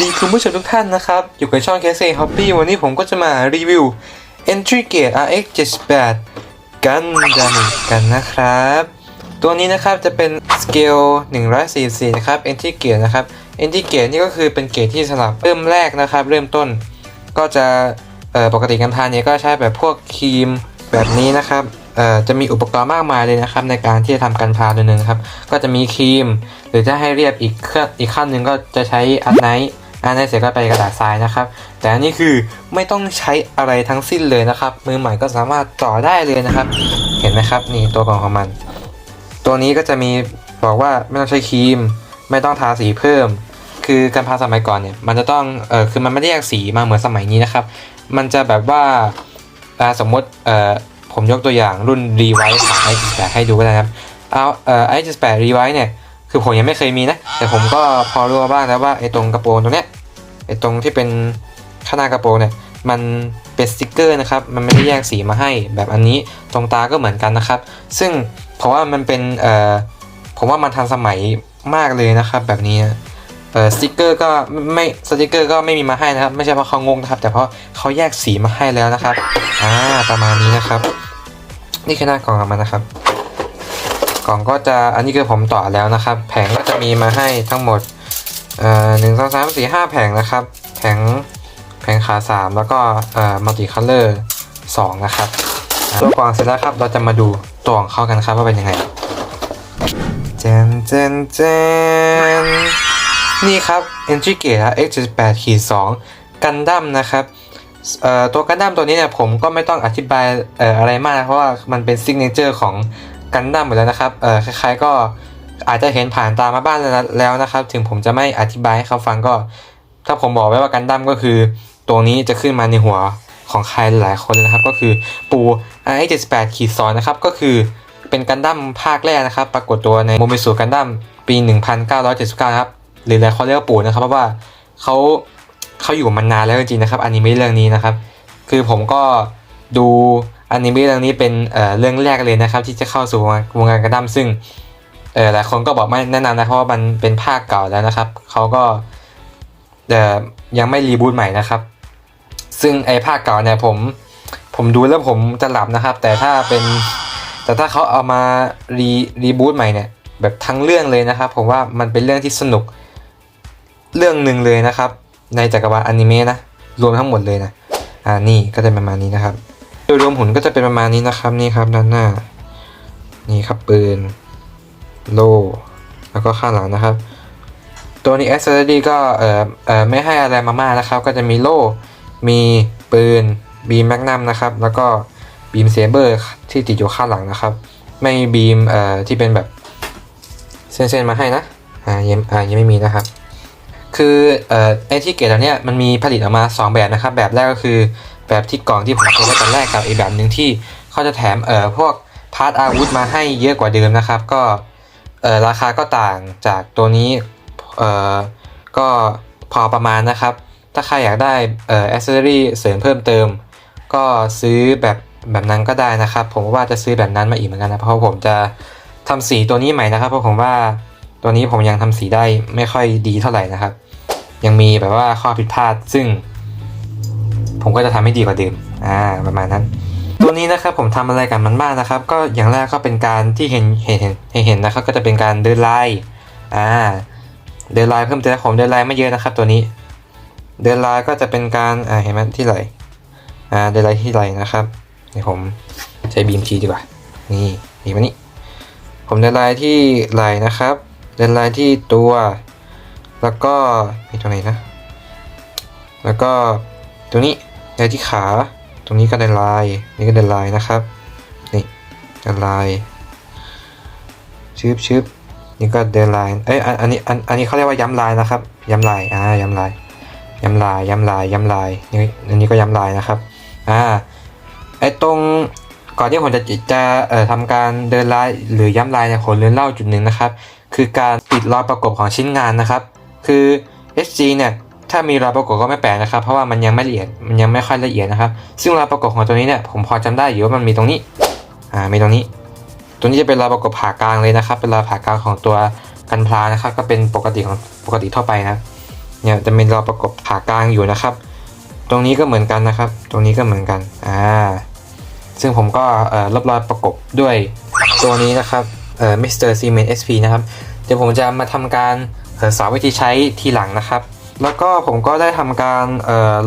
ดีคุณผู้ชมทุกท่านนะครับ อยู่กับช่อง c a s e Hobby วันนี้ผมก็จะมารีวิว Entry Gate RX 78กันดามิกันนะครับ ตัวนี้นะครับจะเป็น Scale 144 นะครับ Entry Gate นะครับ Entry Gate นี่ก็คือเป็นเกรดที่สำหรับเริ่มแรกนะครับ เริ่มต้น ก็จะปกติการทานเนี่ยก็ใช้แบบพวกครีมแบบนี้นะครับจะมีอุปกรณ์มากมายเลยนะครับในการที่จะทำการพาตัวหนึ่งครับ ก็จะมีครีม หรือถ้าให้เรียบอีกเครื่องอีกขั้นหนึ่งก็จะใช้อันไนท์ อันไนท์เสร็จก็ไปกระดาษทรายนะครับ แต่อันนี้คือไม่ต้องใช้อะไรทั้งสิ้นเลยนะครับ มือใหม่ก็สามารถต่อได้เลยนะครับ เห็นไหมครับนี่ตัวกล่องของมัน ตัวนี้ก็จะมีบอกว่าไม่ต้องใช้ครีม ไม่ต้องทาสีเพิ่ม คือการพาสมัยก่อนเนี่ยมันจะต้องเออคือมันไม่ได้แยกสีมาเหมือนสมัยนี้นะครับ มันจะแบบว่าสมมติเออผมยกตัวอย่างรุ่นรีไวท์ของไอซ์แให้ดูก็ได้นะครับเอาเออไอซ์แปดรีไวท์เนี่ย คือผมยังไม่เคยมีนะ แต่ผมก็พอรู้มาบ้างแล้วว่าไอ้ตรงกระโปรงตรงเนี้ยไอ้ตรงที่เป็นข้างหน้ากระโปรงเนี่ยมันเป็นสติกเกอร์นะครับ มันไม่ได้แยกสีมาให้แบบอันนี้ตรงตาก็เหมือนกันนะครับ ซึ่งเพราะว่ามันเป็นเอ่อผมว่ามันทันสมัยมากเลยนะครับ แบบนี้เอ่อสติกเกอร์ก็ไม่สติกเกอร์ก็ไม่มีมาให้นะครับ ไม่ใช่เพราะเขางงนะครับ แต่เพราะเขาแยกสีมาให้แล้วนะครับอ่าประมาณนี้นะครับ นี่คือหน้ากล่องของมันนะครับ กล่องก็จะอันนี้คือผมต่อแล้วนะครับ แผงก็จะมีมาให้ทั้งหมดเอ่อหนึ่งสองสามสี่ห้าแผงนะครับ แผงแผงขาสามแล้วก็เอ่อมัลติคัลเลอร์สองนะครับตัวกล่องเสร็จแล้วครับ เราจะมาดูตัวของเขากันครับว่าเป็นยังไงเจนเจนเจนนี่ครับ Entry Gate X78 ขีด2กันดั้มนะครับเอ่อตัวกันดั้มตัวนี้เนี่ยผมก็ไม่ต้องอธิบายเอ่ออะไรมากนะเพราะว่ามันเป็นซิกเนเจอร์ของ กันดั้มหมดแล้วนะครับเอ่อคล้ายๆก็อาจจะเห็นผ่านตามาบ้างแล้วนะครับ ถึงผมจะไม่อธิบายให้เขาฟังก็ ถ้าผมบอกไว้ว่ากันดั้มก็คือตัวนี้จะขึ้นมาในหัวของใครหลายคนนะครับ ก็คือปู RX78 ขีด2นะครับ ก็คือเป็นกันดั้มภาคแรกนะครับ ปรากฏตัวในโมเมสุกันดั้มปี 1979นะครับหรือหลายคนเรียกว่าปู่นะครับ เพราะว่าเขาเขาอยู่มานานแล้วจริงๆนะครับอนิเมะเรื่องนี้นะครับ คือผมก็ดู อนิเมะเรื่องนี้เป็นเเรื่องแรกเลยนะครับ ที่จะเข้าสู่วงการกระดั้มซึ่งหลายคนก็บอกไม่แนะนำนะเพราะว่ามันเป็นภาคเก่าแล้วนะครับเขาก็เอ่ยังไม่รีบูตใหม่นะครับ ซึ่งไอ้ภาคเก่าเนี่ยผมผมดูแล้วผมจะหลับนะครับ แต่ถ้าเป็นแต่ถ้าเขาเอามารีรีบูตใหม่เนี่ยแบบทั้งเรื่องเลยนะครับ ผมว่ามันเป็นเรื่องที่สนุกเรื่องหนึ่งเลยนะครับ ในจักรวาลอนิเมะนะรวมทั้งหมดเลยนะอ่านี่ก็จะประมาณนี้นะครับ โดยรวมหุ่นก็จะเป็นประมาณนี้นะครับนี่ครับด้านหน้า นี่ครับปืน โล แล้วก็ข้างหลังนะครับ ตัวนี้ a อ c เซ s รี่ก็เอ่อเอ่อไม่ให้อะไรมามากนะครับ ก็จะมีโล่มีปืนบีมแมกนัมนะครับ แล้วก็บีมเซเบอร์ที่ติดอยู่ข้างหลังนะครับ ไม่บีมเอ่อที่เป็นแบบเส้นๆมาให้นะอ่ายังอ่ายังไม่มีนะครับ คือเอ่อไอที่เกตอันเนี้ยมันมีผลิตออกมา 2 แบบนะครับ แบบแรกก็คือ แบบที่กล่องที่ผมเคยได้ตอนแรกกับอีกแบบหนึ่งที่เขาจะแถมเอ่อพวกพาร์ทอาวุธมาให้เยอะกว่าเดิมนะครับ ก็เอ่อราคาก็ต่างจากตัวนี้เอ่อก็พอประมาณนะครับ ถ้าใครอยากได้เอ่อ accessory เสริมเพิ่มเติม ก็ซื้อแบบแบบนั้นก็ได้นะครับ ผมว่าจะซื้อแบบนั้นมาอีกเหมือนกันนะเพราะผมจะทำสีตัวนี้ใหม่นะครับ เพราะผมว่าตัวนี้ผมยังทำสีได้ไม่ค่อยดีเท่าไหร่นะครับ ยังมีแบบว่าข้อผิดพลาดซึ่ง ผมก็จะทำให้ดีกว่าเดิมอ่าประมาณนั้น ตัวนี้นะครับผมทำอะไรกับมันบ้างนะครับ ก็อย่างแรกก็เป็นการที่เห็นเห็นเห็นเห็นนะครับ ก็จะเป็นการเดินลายอ่าเดินลายเพิ่มเติมผมเดินลายไม่เยอะนะครับ ตัวนี้ เดินลายก็จะเป็นการอ่าเห็นไหมที่ไหลอ่าเดินลายที่ไหลนะครับเดี๋ยวผมใช้บีมทีดีกว่า นี่บีมอันนี้ผมเดินลายที่ไหลนะครับ เดินลายที่ตัว แล้วก็มีตรงไหนนะ แล้วก็ตัวนี้ ลายที่ขา ตรงนี้ก็เดินลาย นี่ก็เดินลายนะครับ นี่เดินลายชืบชืบนี่ก็เดินลายเอ้ยอันอันนี้ อัน อันนี้เขาเรียกว่าย้ำลายนะครับ ย้ำลาย อ่า ย้ำลาย ย้ำลาย ย้ำลาย ย้ำลาย นี่ อันนี้ก็ย้ำลายนะครับ อ่า ไอ้ตรง ก่อนที่ผมจะจะเอ่อทำการเดินลายหรือย้ำลายในขนเรือนเล่าจุดหนึ่งนะครับ คือการปิดรอยประกบของชิ้นงานนะครับ คือ SG เนี่ย ถ้ามีรอยประกบก็ไม่แปลกนะครับ เพราะว่ามันยังไม่ละเอียดมันยังไม่ค่อยละเอียดนะครับ ซึ่งรอยประกบของตัวนี้เนี่ยผมพอจำได้อยู่ว่ามันมีตรงนี้อ่ามีตรงนี้ ตัวนี้จะเป็นรอยประกบผ่ากลางเลยนะครับ เป็นรอยผ่ากลางของตัวกันพลานะครับ ก็เป็นปกติของปกติทั่วไปนะเนี่ยจะมีรอยประกบขากลางอยู่นะครับ ตรงนี้ก็เหมือนกันนะครับ ตรงนี้ก็เหมือนกันอ่าซึ่งผมก็เอ่อลบรอยประกบด้วยตัวนี้นะครับเอ่อ Mr. Cement SP นต์เอสพีนะครับเดี๋ยวผมจะมาทำการสอนวิธีใช้ทีหลังนะครับ แล้วก็ผมก็ได้ทำการ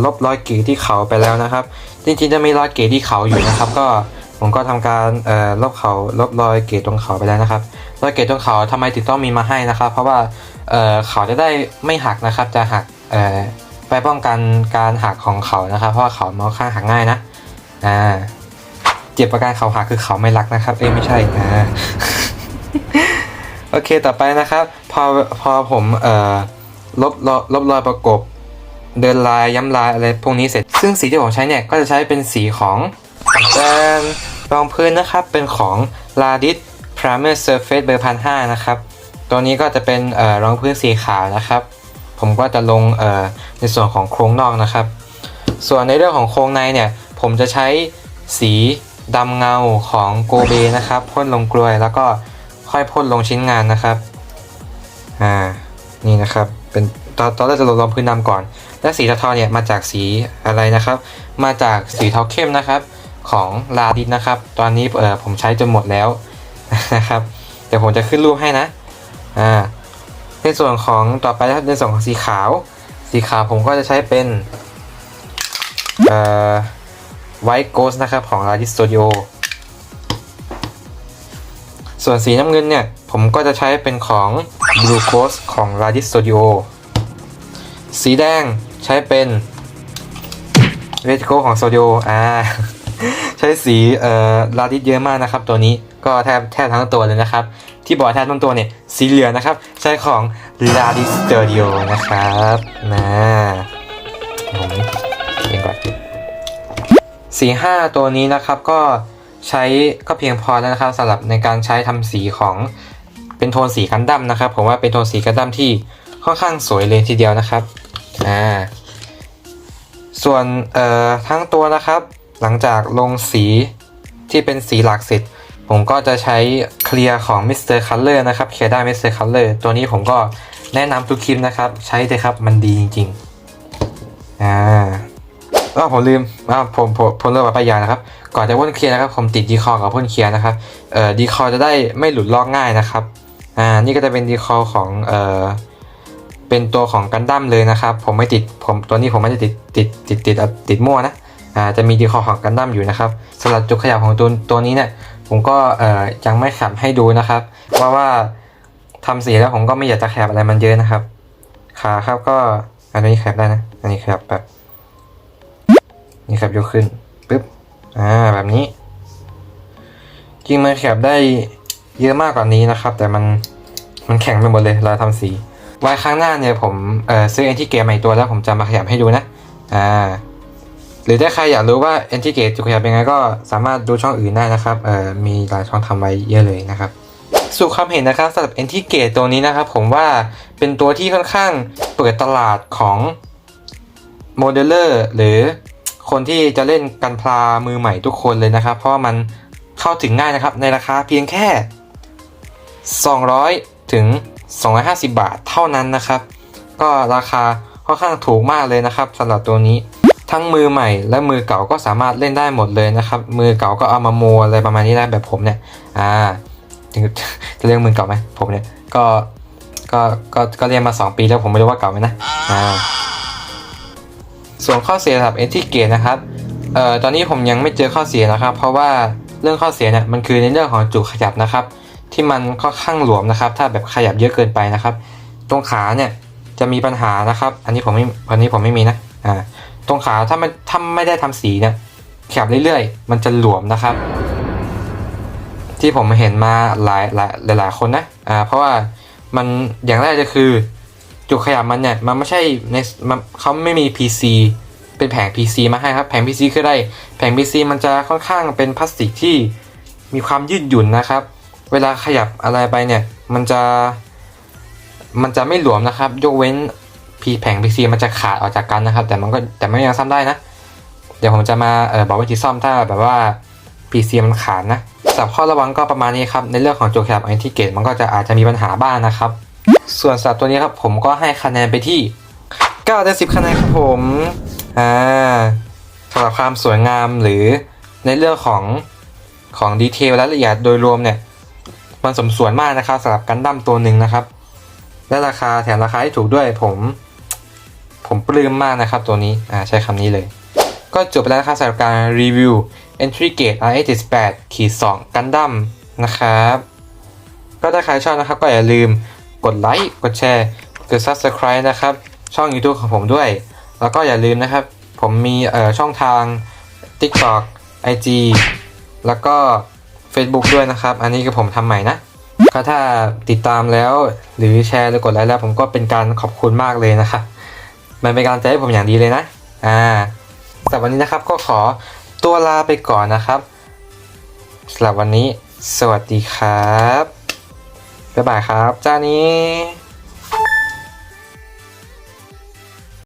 ลบรอยกรีดที่เขาไปแล้วนะครับ จริงๆจะมีรอยกรีดที่เขาอยู่นะครับ ก็ผมก็ทำการลบเขาลบรอยกรีตรงเขาไปแล้วนะครับรอยกรีตรงเขาทำไมถึงต้องมีมาให้นะครับ เพราะว่าเขาจะได้ไม่หักนะครับ จะหักไปป้องกันการหักของเขานะครับ เพราะว่าเขามันค่อนข้างหักง่ายนะอ่าเจ็บประการเขาหักคือเขาไม่รักนะครับ เอ้ไม่ใช่อ่าโอเคต่อไปนะครับ พอพอผมเอ่อ ลบลบรอยประกบ เดินลายย้ำลายอะไรพวกนี้เสร็จ ซึ่งสีที่ผมใช้เนี่ยก็จะใช้เป็นสีของแบรนด์รองพื้นนะครับเป็นของ l a d i s Primer Surface เบอร์พันห้านะครับ ตัวนี้ก็จะเป็นรองพื้นสีขาวนะครับ ผมก็จะลงในส่วนของโครงนอกนะครับ ส่วนในเรื่องของโครงในเนี่ย ผมจะใช้สีดำเงาของโกเบนะครับพ่นลงกลวยแล้วก็ค่อยพ่นลงชิ้นงานนะครับ อ่า นี่นะครับ เป็นตอนตอนแรกจะลงรองพื้นดำก่อน และสีเทาเนี่ยมาจากสีอะไรนะครับ มาจากสีเทาเข้มนะครับ ของลาดิสนะครับ ตอนนี้เออผมใช้จนหมดแล้วนะครับเดี๋ยวผมจะขึ้นรูปให้นะอ่าในส่วนของต่อไปนะครับในส่วนของสีขาว สีขาวผมก็จะใช้เป็นเอ่อ White Ghost นะครับของ l a d i s Studio ส่วนสีน้ำเงินเนี่ย ผมก็จะใช้เป็นของ Blue Ghost ของ l a d i s Studio สีแดงใช้เป็น Red Ghost ของ Studio อ่าใช้สีเอ่อ l a d i s เยอะมากนะครับ ตัวนี้ก็แทบแทบทั้งตัวเลยนะครับ ที่บอกแทบทั้งตัวเนี่ยสีเหลืองนะครับ ใช้ของ l a d i s Studio นะครับนะผมเองก่อนสีห้าตัวนี้นะครับก็ใช้ก็เพียงพอแล้วนะครับสำหรับในการใช้ทำสีของ เป็นโทนสีกันดั้มนะครับผมว่าเป็นโทนสีกันดั้มที่ค่อนข้างสวยเลยทีเดียวนะครับอ่าส่วนเอ่อทั้งตัวนะครับ หลังจากลงสีที่เป็นสีหลักเสร็จผมก็จะใช้เคลียร์ของ Mr. Color นะครับเคลียร์ได้ Mr. Color ตัวนี้ผมก็แนะนำทุกคลิปนะครับ ใช้เลยครับมันดีจริงๆอ่าก็ผมลืมอ่าผมผมผมเลือกไปยานะครับ ก่อนจะพ่นเคลียร์นะครับ ผมติดดีคอกับพ่นเคลียร์นะครับเอ่อดีคอจะได้ไม่หลุดลอกง่ายนะครับ อ่านี่ก็จะเป็นดีคอของเอ่อเป็นตัวของกันดั้มเลยนะครับ ผมไม่ติดผมตัวนี้ผมไม่ได้ติดติดติดติดติดมั่วนะอ่าจะมีดีคอของกันดั้มอยู่นะครับสำหรับจุดขยับของตัวตัวนี้เนี่ยผมก็เอ่อยังไม่ขับให้ดูนะครับว่าว่าทำสีแล้วผมก็ไม่อยากจะขยับอะไรมันเยอะนะครับ ขาครับก็อันนี้ขยับได้นะอันนี้ขยับแบบนี่ครับยกขึ้นปึ๊บอ่าแบบนี้ จริงมันขยับได้ เยอะมากกว่านี้นะครับ แต่มันมันแข็งไปหมดเลยเราทำสี ไว้ครั้งหน้าเนี่ยผมเอ่อซื้อเอนทิเกตใหม่ตัวแล้วผมจะมาขยับให้ดูนะอ่าหรือถ้าใครอยากรู้ว่าเอนทิเกตจะขยับยังไงก็สามารถดูช่องอื่นได้นะครับเอ่อมีหลายช่องทำไว้เยอะเลยนะครับสู่ความเห็นนะครับสำหรับ n t g a t e ตัวนี้นะครับ ผมว่าเป็นตัวที่ค่อนข้างเปิดตลาดของโมเดลเลอร์หรือคนที่จะเล่นกันพลามือใหม่ทุกคนเลยนะครับ เพราะมันเข้าถึงง่ายนะครับ ในราคาเพียงแค่ 200 ถึง 250 บาทเท่านั้นนะครับ ก็ราคาค่อนข้างถูกมากเลยนะครับสำหรับตัวนี้ ทั้งมือใหม่และมือเก่าก็สามารถเล่นได้หมดเลยนะครับ มือเก่าก็เอามาโมอะไรประมาณนี้ได้แบบผมเนี่ยอ่าจะเรียกมือเก่าไหมผมเนี่ยก็ก็ก็ก็เรียนมา 2 ปีแล้วผมไม่รู้ว่าเก่าไหมนะอ่าส่วนข้อเสียสำหรับเอนทิเกตนะครับเอ่อตอนนี้ผมยังไม่เจอข้อเสียนะครับ เพราะว่าเรื่องข้อเสียเนี่ยมันคือในเรื่องของจุดขยับนะครับ ที่มันค่อนข้างหลวมนะครับ ถ้าแบบขยับเยอะเกินไปนะครับ ตรงขาเนี่ยจะมีปัญหานะครับ อันนี้ผมไม่อันนี้ผมไม่มีนะอ่าตรงขาถ้ามันถ้าไม่ได้ทำสีเนี่ยขยับเรื่อยๆ มันจะหลวมนะครับ ที่ผมเห็นมาหลายหลายหลายหลายคนนะอ่าเพราะว่ามันอย่างแรกจะคือจุดขยับมันเนี่ยมันไม่ใช่ในมันเขาไม่มี PC เป็นแผง PC มาให้ครับ แผง PC คืออะไรแผง PC มันจะค่อนข้างเป็นพลาสติกที่มีความยืดหยุ่นนะครับ เวลาขยับอะไรไปเนี่ย มันจะ มันจะไม่หลวมนะครับ ยกเว้นพีแผง PC มันจะขาดออกจากกันนะครับ แต่มันก็แต่ไม่ยังซ่อมได้นะ เดี๋ยวผมจะมาเออบอกวิธีซ่อมถ้าแบบว่า PC มันขาดนะสำหรับข้อระวังก็ประมาณนี้ครับ ในเรื่องของจุดขยับแอนติเกตมันก็จะอาจจะมีปัญหาบ้างนะครับ ส่วนสัตว์ตัวนี้ครับผมก็ให้คะแนนไปที่9ได้10คะแนนครับผมอ่าสำหรับความสวยงามหรือในเรื่องของของดีเทลและละเอียดโดยรวมเนี่ย มันสมส่วนมากนะครับสำหรับกันดั้มตัวหนึ่งนะครับ และราคาแถมราคาที่ถูกด้วยผม ผมปลื้มมากนะครับตัวนี้อ่าใช้คำนี้เลย ก็จบไปแล้วนะครับสำหรับการรีวิว Entry Gate RX78 ขีด2กันดั้มนะครับ ก็ถ้าใครชอบนะครับก็อย่าลืมกดไลค์กดแชร์กด Subscribe นะครับ ช่อง YouTube ของผมด้วย แล้วก็อย่าลืมนะครับ ผมมีเอ่อช่องทาง TikTok IG แล้วก็ Facebook ด้วยนะครับ อันนี้ก็ผมทำใหม่นะ ก็ถ้าติดตามแล้วหรือแชร์หรือกดไลค์แล้ว ผมก็เป็นการขอบคุณมากเลยนะครับ มันเป็นการใจให้ผมอย่างดีเลยนะ อ่าสำหรับวันนี้นะครับก็ขอตัวลาไปก่อนนะครับสำหรับวันนี้ สวัสดีครับบ๊ายบายครับจ้านี้